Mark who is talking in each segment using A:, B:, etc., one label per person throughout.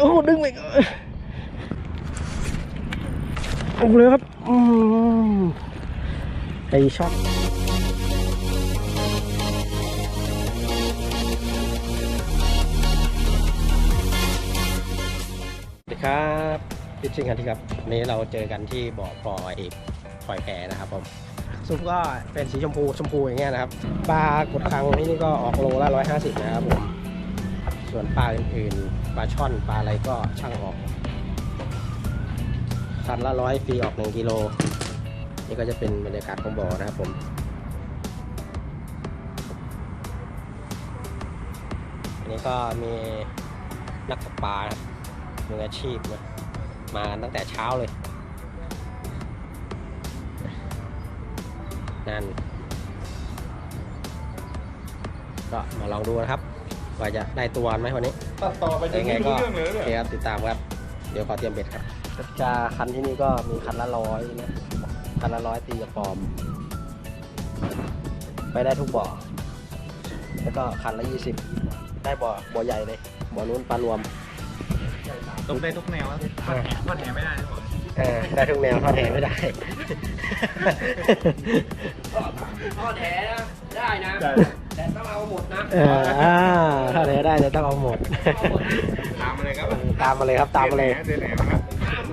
A: โอ้ดึงไปอนโอ้เลยครับอืมไอช็อตสวัสดีครับพิชชิ่งกันที่ครับวันนี้เราเจอกันที่บ่อปล่อยปล่อยแพนะครับผมซุปก็เป็นสีชมพูชมพูอย่างเงี้ยนะครับปลากดคังที่นี่ก็ออกโลละร้อยห้าสิบนะครับผม ส่วนปลาอื่นๆปลาช่อนปลาอะไรก็ช่างออกคันละร้อยฟรีออกหนึ่งกิโล นี่ก็จะเป็นบรรยากาศของบ่อนะครับผมอันนี้ก็มีนักตกปลาครับมืออาชีพนะมาตั้งแต่เช้าเลย นั่น ก็มาลองดูนะครับ ว่าจะได้ตัวไหมวันนี้
B: ตัดต่อไปจะ
A: ยังไง
B: ไม่
A: ก็
B: รู้เรื่องเลย
A: โอ
B: เนี่ย
A: เคครับติดตามครับ เดี๋ยวขอเตรียมเบ็ดครับจะคันที่นี่ก็มีคันละร้อยนะคันละร้อยตีกระปอม ไปได้ทุกบ่อ แล้วก็คันละยี่สิบได้บ่อบ่อใหญ่เลย บ่อนู้นปลารวม
B: ตกได้ทุกแนวแล้วทอดแหไม่ได้หรอ
A: เออได้ทุกแนวทอดแหไม่ได้
C: ทอดแหนะได้นะ
B: ได้
C: แต่ต้องเอาหมดนะ
A: เอออ่าทอดแหได้แต่ต้องเอาหมด
B: ตามมาเลยครับ
A: ตามมาเลยครับตามมาเลย
B: เดินแหนนะครับ
C: ห้าม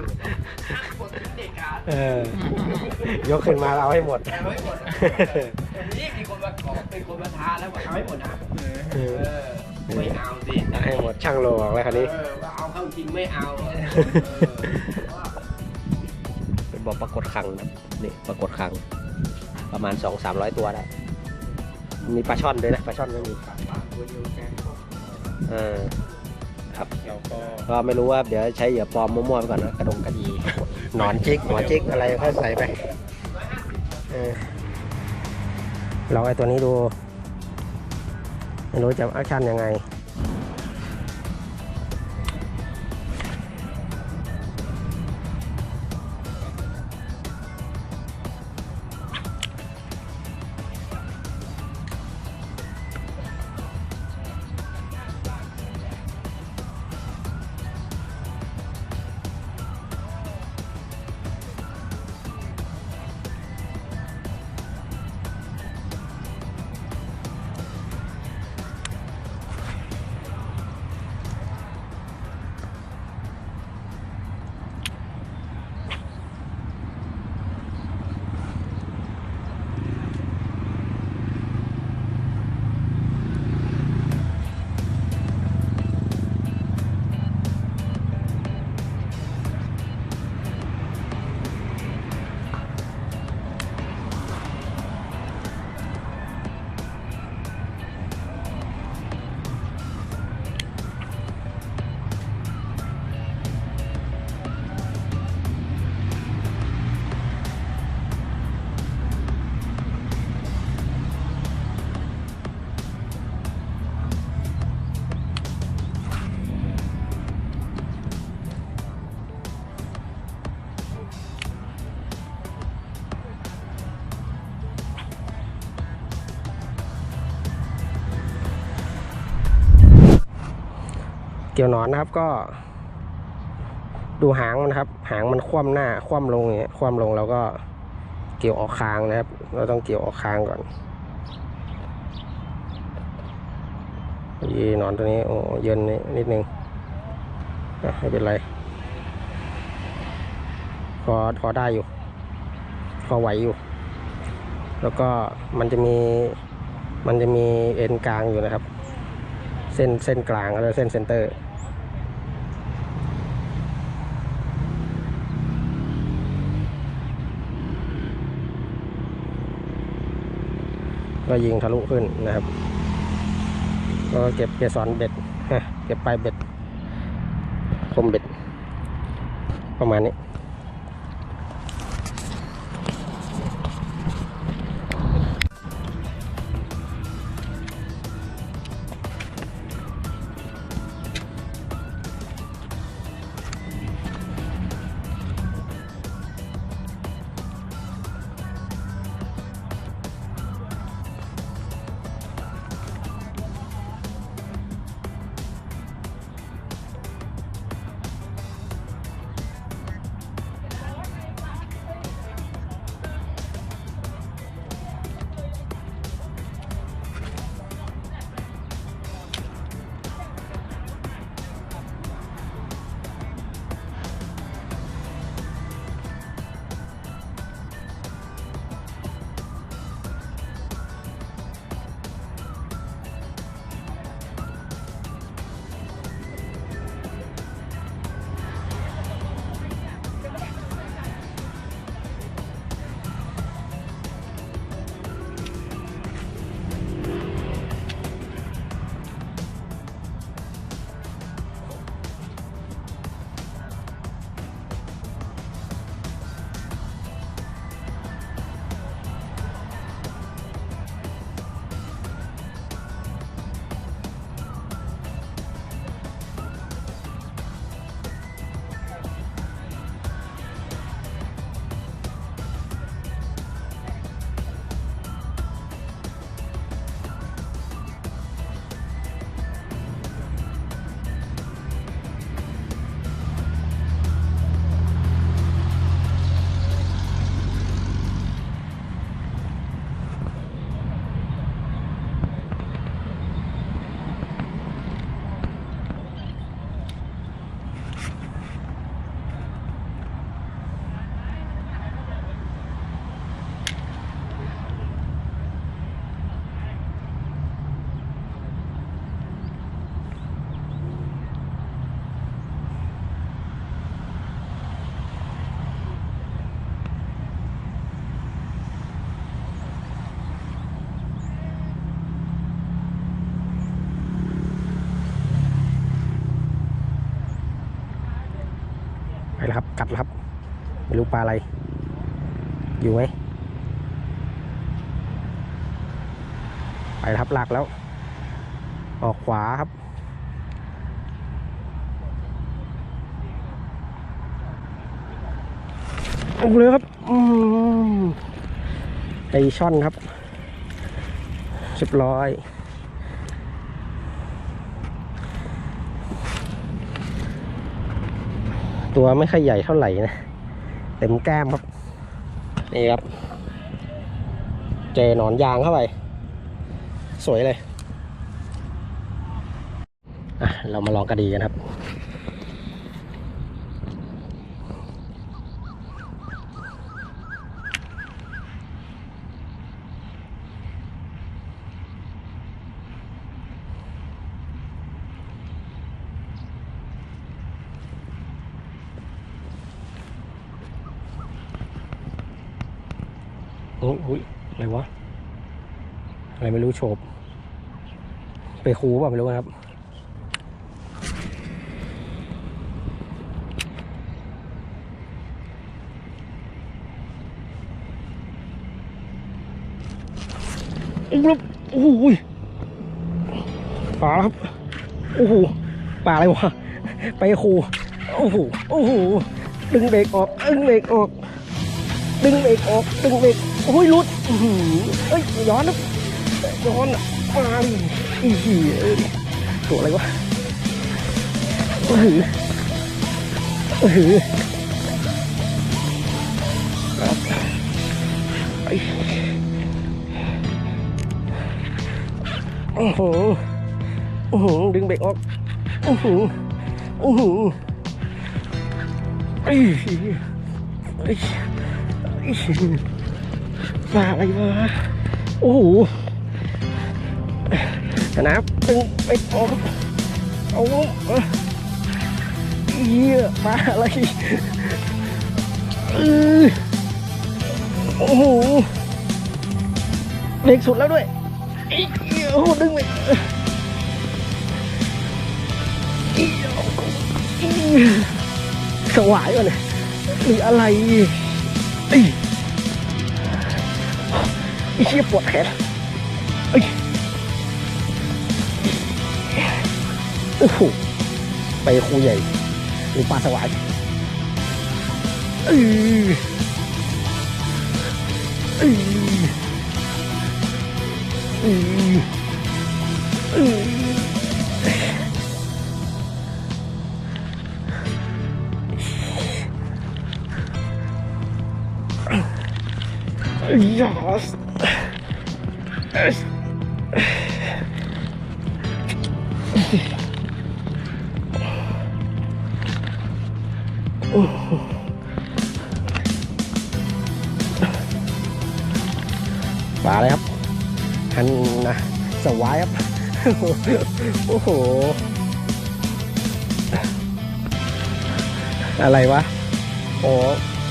C: ห้ามหมดเด็กขาด
A: เออยกขึ้นมาเราให้หมด
C: แต่ไม่หมดนะนี่มีคนมาขอเป็นคนมาท้าแล้วบอกเอาให้หมดนะ
A: เอ
C: เอ
A: อ
C: อไม่เอาสิ
A: ให้หมดช่างโลออกแล้วคันนี้
C: เออว่าเอาเข้าจริงไม่เอาเออ
A: เป็นบ่อปรากฏครังนะนี่ปรากฏครังประมาณสองสามร้อยตัวได้ มีปลาช่อนด้วยนะปลาช่อนไม่มีเออครับ
B: เราก็
A: ก็ไม่รู้ว่าเดี๋ยวใช้เหยื่อปลอมมั่วๆไปก่อนนะกระดงกระดีหนอนจิกหนอนจิกอะไรค่อยใส่ไปเออลองไอ้ตัวนี้ดู ไม่รู้จะแอคชั่นยังไง กี่ยวหนอนนะครับก็ ดูหางมันครับ หางมันคว่ำหน้า คว่ำลงอย่างเงี้ยคว่ำลงแล้วก็เกี่ยวออกคางนะครับ เราต้องเกี่ยวออกคางก่อนยีหนอนตัวนี้โอ้เย็นนิดนิดนึงอะไม่เป็นไรพอพอได้อยู่ พอไหวอยู่ แล้วก็มันจะมีมันจะมีเอ็นกลางอยู่นะครับ เส้นเส้นกลางแล้วเส้นเซนเตอร์ ก็ยิงทะลุขึ้นนะครับ ก็เก็บเกสรเบ็ดเก็บปลายเบ็ดคมเบ็ด ประมาณนี้ กัดครับ ไม่รู้ปลาอะไร อยู่ไหมไปครับลากแล้ว ออกขวาครับโอ้เลยครับอไอช่อนครับเรียบร้อย ตัวไม่ค่อยใหญ่เท่าไหร่นะ เต็มแก้มครับ นี่ครับ เจอหนอนยางเข้าไป สวยเลย อะ เรามาลองกระดีกันครับ โอ้ยอุ๊ยอะไรวะ อะไรไม่รู้ โฉบไปคูเปล่าไม่รู้นะครับโอ้โหโอ้โหปลาครับ โอ้โหปลาอะไรวะ ไปคูโอ้โห โอ้โห ดึงเบรกออก ดึงเบรกออก ดึงเบรกออก ดึงเบรกโอ้ยหลุดอื้อหือเอ้ยย้อนนะ ย้อนอะมาดิอีกทีเอ้ยตัวอะไรวะเออหือหือครับไอโอ้โหโอ้โหดึงเบรกออกโอ้โหโอ้โหไอ้ไอ้ปลาอะไรวะโอ้โห ชนะตึงไปออกเอาเอ้อเหี้ยปลาอะไรเออโอ้โหเล็กสุดแล้วด้วยโอ้โหดึงไปสวายวะเนี่ยหรืออะไรอ้ยไอ้เชี่ยปวดแขน โอ้โหไปครูใหญ่หรือปลาสวายเออเออเออเอออยาสป ลาอะไรครับฮันนะสวายครับ โอ้โห อะไรวะ โอ้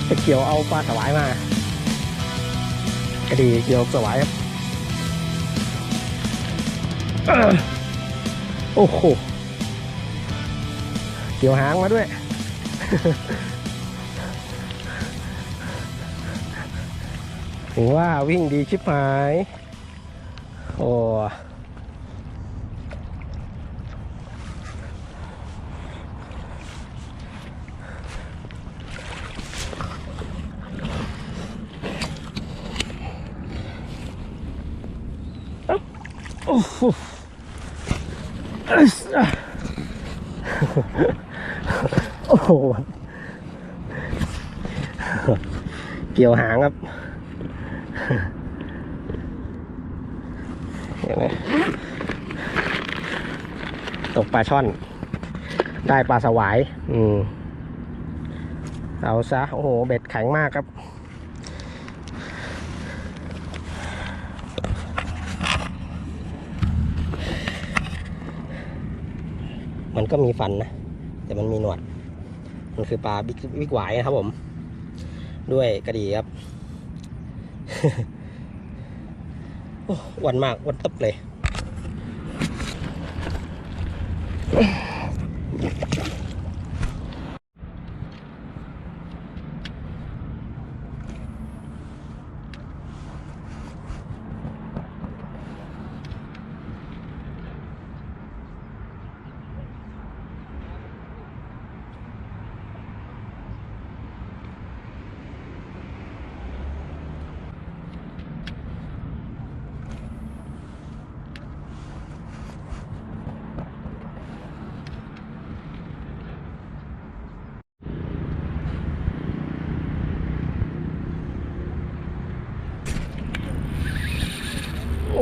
A: ไปเกี่ยวเอาปลาสวายมา กระดีเกี่ยวสวายครับ โอ้โห เกี่ยวหางมาด้วย ถึงว่าวิ่งดีชิบหาย โอ้โอ้โห โอ้โห เกี่ยวหางครับ เห็นไหมตกปลาช่อน ได้ปลาสวาย อืม เอาซะ โอ้โห เบ็ดแข็งมากครับมันก็มีฟันนะ แต่มันมีหนวด มันคือปลาบิ๊กวิ๊กหวายนะครับผม ด้วยกระดีครับอ้วันมากอ้วันตึบเลย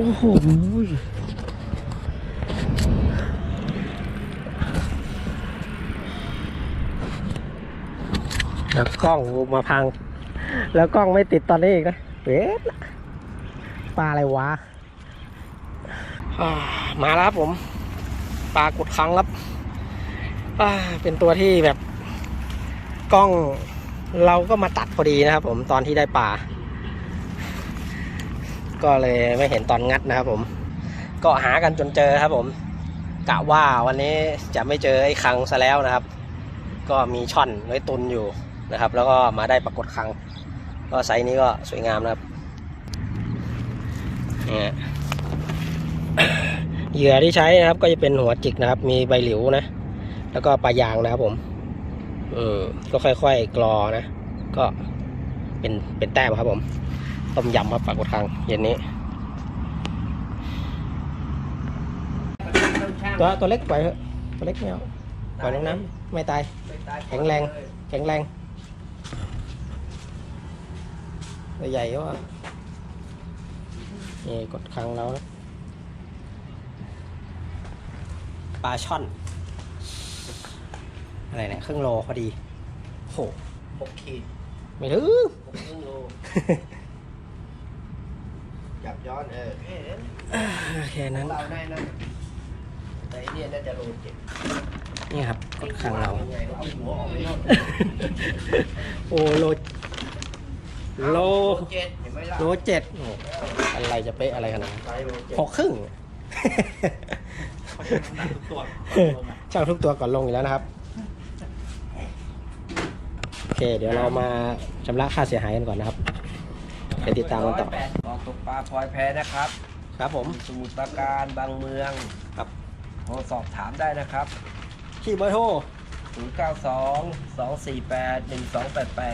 A: อ้โหแล้วกล้องมาพัง แล้วกล้องไม่ติดตอนนี้อีกนะเวทปลาอะไรวะามาแล้วครับผม ปลากดคังครับเป็นตัวที่แบบกล้องเราก็มาตัดพอดีนะครับผมตอนที่ได้ปลา ก็เลยไม่เห็นตอนงัดนะครับผม ก็หากันจนเจอครับผมกะว่าวันนี้จะไม่เจอไอ้คังซะแล้วนะครับ ก็มีช่อนไว้ตุนอยู่นะครับ แล้วก็มาได้ปรากฏคัง ก็ไซส์นี้ก็สวยงามนะครับเนี่ยเหยื่อที่ใช้นะครับ ก็จะเป็นหัวจิกนะครับ มีใบหลิวนะ แล้วก็ปลายางนะครับผมอืมก็ค่อยๆกรอนะ ก็เป็นเป็นแต้มครับผม ต้มยำครับปลากดคังเย็นนี้ ตัวตัวเล็กปล่อยเถอะตัวเล็กไม่เอาปล่อยลงน้ำไม่ตาย แข็งแรง แข็งแรงตัวใหญ่ก็ว่านี่กดคังเรานะปลาช่อน อะไรเนี่ยครึ่งโลพอดีโห
C: หกขีด
A: ไม่ถึง
C: หกครึ่งโล จับย้อนเออแค่นั้น
A: แค่นั้น
C: เราได้นะแต่ไอ้เนี่ยน่าจะโลเจ็ด
A: นี่ครับกดคังเรา
C: ยังไงเอาหัวออกไม่รอด
A: โอ้โลโล
C: เจ็ดเห็นไหมล่ะ
A: โลเจ็ดโอ้อะไรจะเป๊ะอะไรขนาดนั้น
C: ไปโลเจ็ด
A: หกครึ่ง
B: เขาจะน้ำหนักทุกตัว
A: ช่างทุกตัวก่อนลงอยู่แล้วนะครับ โอเค เดี๋ยวเรามาชำระค่าเสียหายกันก่อนนะครับไปติดตามกันต่อ
C: ร้ยแปดบอกตกปลาพลอยแพนะครับ
A: ครับผม
C: สมุทรปราการบางเมือง
A: ครับ
C: โทรสอบถามได้นะครับ
A: ที่เบอร์โทร
C: 092 248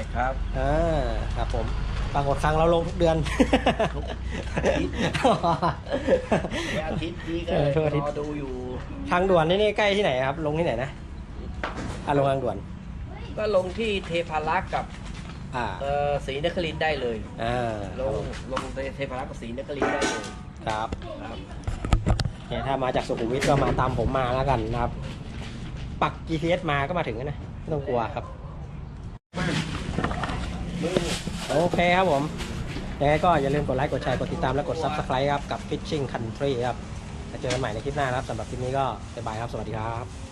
C: 1288 ครับ
A: อ่าครับผมปรากฏครั้งเราลงทุกเดือน
C: อาทิตย์อาทิตย์นี้ก็
A: เออทุกอาทิตย์
C: รอดูอยู่
A: ทางด่วนนี่นี่ใกล้ที่ไหนครับ ลงที่ไหนนะอ่าลงทางด่วน
C: ก็ลงที่เทพารักษ์กับ
A: อ่า
C: เอ่อศรีนครินทร์ได้เลย
A: อ่า
C: ลงลงเทพารักษ์กับศรีนครินทร์ได้เลย
A: ครับ
C: ครับ
A: เนี่ยถ้ามาจากสุขุมวิทก็มาตามผมมาแล้วกันนะครับ ปัก GPS มาก็มาถึงแล้วนะไม่ต้องกลัวครับโอเคครับผมยังไงก็อย่าลืมกดไลค์ กดแชร์ กดติดตาม และกด Subscribe ครับ กับ Fishing Country ครับแล้วเจอกันใหม่ในคลิปหน้านะครับสำหรับคลิปนี้ก็บ๊ายบายครับ สวัสดีครับ